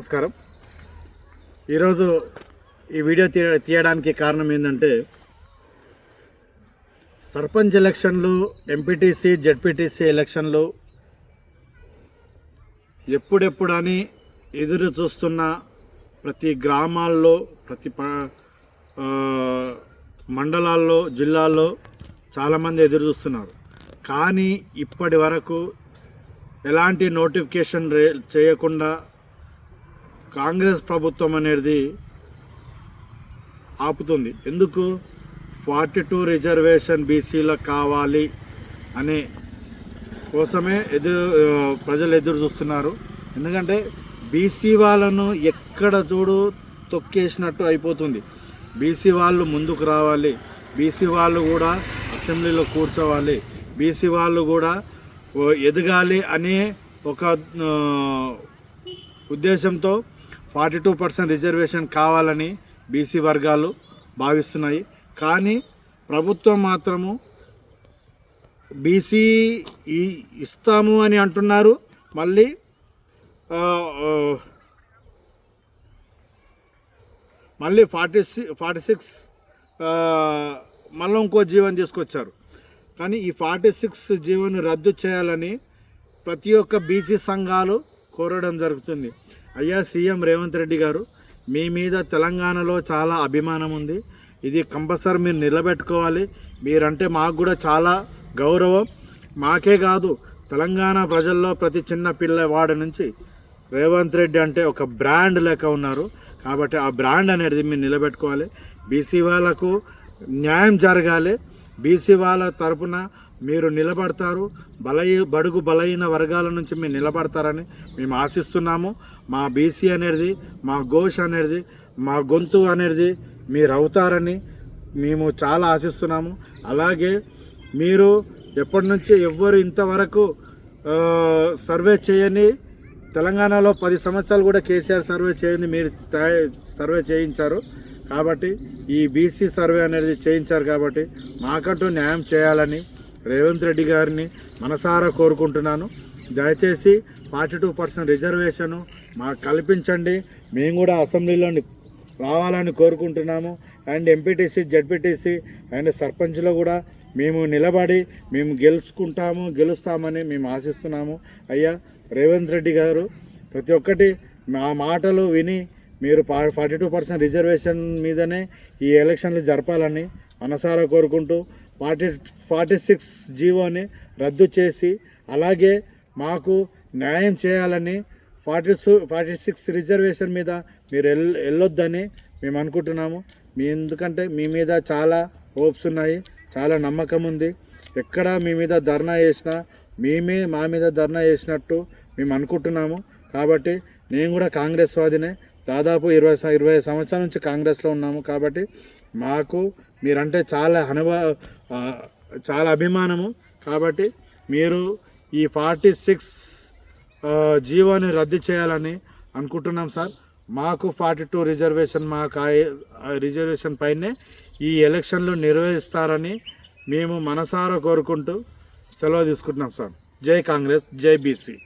నమస్కారం. ఈరోజు ఈ వీడియో తీయ తీయడానికి కారణం ఏంటంటే సర్పంచ్ ఎలక్షన్లు ఎంపీటీసీ జెడ్పీటీసీ ఎలక్షన్లు ఎప్పుడెప్పుడని ఎదురు చూస్తున్న ప్రతి గ్రామాల్లో ప్రతి ప మండలాల్లో జిల్లాల్లో చాలామంది ఎదురు చూస్తున్నారు. కానీ ఇప్పటి వరకు ఎలాంటి నోటిఫికేషన్ రే చేయకుండా కాంగ్రెస్ ప్రభుత్వం అనేది ఆపుతుంది. ఎందుకు? ఫార్టీ టూ రిజర్వేషన్ బీసీలకు కావాలి అనే కోసమే ఎదురు ప్రజలు ఎదురు చూస్తున్నారు. ఎందుకంటే బీసీ వాళ్ళను ఎక్కడ చూడు తొక్కేసినట్టు అయిపోతుంది. బీసీ వాళ్ళు ముందుకు రావాలి. బీసీ వాళ్ళు కూడా అసెంబ్లీలో కూర్చోవాలి. బీసీ వాళ్ళు కూడా ఎదగాలి అనే ఒక ఉద్దేశంతో ఫార్టీ టూ పర్సెంట్ రిజర్వేషన్ కావాలని బీసీ వర్గాలు భావిస్తున్నాయి. కానీ ప్రభుత్వం మాత్రము బీసీ ఇస్తాము అని అంటున్నారు. మళ్ళీ మళ్ళీ ఫార్టీ సిక్స్ ఫార్టీ సిక్స్ మళ్ళీ ఇంకో జీవన్ తీసుకొచ్చారు. కానీ ఈ ఫార్టీ సిక్స్ జీవన్ రద్దు చేయాలని ప్రతి ఒక్క బీసీ సంఘాలు కోరడం జరుగుతుంది. అయ్యా సీఎం రేవంత్ రెడ్డి గారు మీ మీద తెలంగాణలో చాలా అభిమానం ఉంది. ఇది కంపల్సరీ మీరు నిలబెట్టుకోవాలి. మీరంటే మాకు కూడా చాలా గౌరవం. మాకే కాదు తెలంగాణ ప్రజల్లో ప్రతి చిన్న పిల్లవాడి నుంచి రేవంత్ రెడ్డి అంటే ఒక బ్రాండ్ లెక్క ఉన్నారు. కాబట్టి ఆ బ్రాండ్ అనేది మీరు నిలబెట్టుకోవాలి. బీసీ వాళ్ళకు న్యాయం జరగాలి. బీసీ వాళ్ళ తరపున మీరు నిలబడతారు. బలహీ బడుగు బలహీన వర్గాల నుంచి మీరు నిలబడతారని మేము ఆశిస్తున్నాము. మా బీసీ అనేది మా ఘోష్ అనేది మా గొంతు అనేది మీరు అవుతారని మేము చాలా ఆశిస్తున్నాము. అలాగే మీరు ఎప్పటి నుంచి ఎవ్వరు ఇంతవరకు సర్వే చేయని తెలంగాణలో పది సంవత్సరాలు కూడా కేసీఆర్ సర్వే చేయండి మీరు సర్వే చేయించారు. కాబట్టి ఈ బీసీ సర్వే అనేది చేయించారు కాబట్టి మాకంటూ న్యాయం చేయాలని రేవంత్ రెడ్డి గారిని మనసారా కోరుకుంటున్నాను. దయచేసి ఫార్టీ టూ పర్సెంట్ రిజర్వేషను మాకు కల్పించండి. మేము కూడా అసెంబ్లీలోని రావాలని కోరుకుంటున్నాము. అండ్ ఎంపీటీసీ జడ్పీటీసీ అండ్ సర్పంచ్లో కూడా మేము నిలబడి మేము గెలుచుకుంటాము గెలుస్తామని మేము ఆశిస్తున్నాము. అయ్యా రేవంత్ రెడ్డి గారు ప్రతి ఒక్కటి మా మాటలు విని మీరు ఫార్టీ టూ పర్సెంట్ రిజర్వేషన్ మీదనే ఈ ఎలక్షన్లు జరపాలని మనసారా కోరుకుంటూ ఫార్టీ ఫార్టీ సిక్స్ జీవోని రద్దు చేసి అలాగే మాకు న్యాయం చేయాలని ఫార్టీ ఫార్టీ సిక్స్ రిజర్వేషన్ మీద మీరు ఎల్ వెళ్ళొద్దని మేము అనుకుంటున్నాము. మీ ఎందుకంటే మీ మీద చాలా హోప్స్ ఉన్నాయి చాలా నమ్మకం ఉంది. ఎక్కడ మీ మీద ధర్నా చేసినా మేమే మా మీద ధర్నా చేసినట్టు మేము అనుకుంటున్నాము. కాబట్టి నేను కూడా కాంగ్రెస్ వాదినే దాదాపు ఇరవై ఇరవై సంవత్సరాల నుంచి కాంగ్రెస్లో ఉన్నాము కాబట్టి మాకు మీరంటే చాలా అనుభవ చాలా అభిమానము కాబట్టి మీరు ఈ ఫార్టీ సిక్స్ జీవోని రద్దు చేయాలని అనుకుంటున్నాం సార్. మాకు ఫార్టీ టూ రిజర్వేషన్ మాకు ఆ- రిజర్వేషన్ పైనే ఈ ఎలక్షన్లు నిర్వహిస్తారని మేము మనసారా కోరుకుంటూ సెలవు తీసుకుంటున్నాం సార్. జై కాంగ్రెస్ జై బీసీ.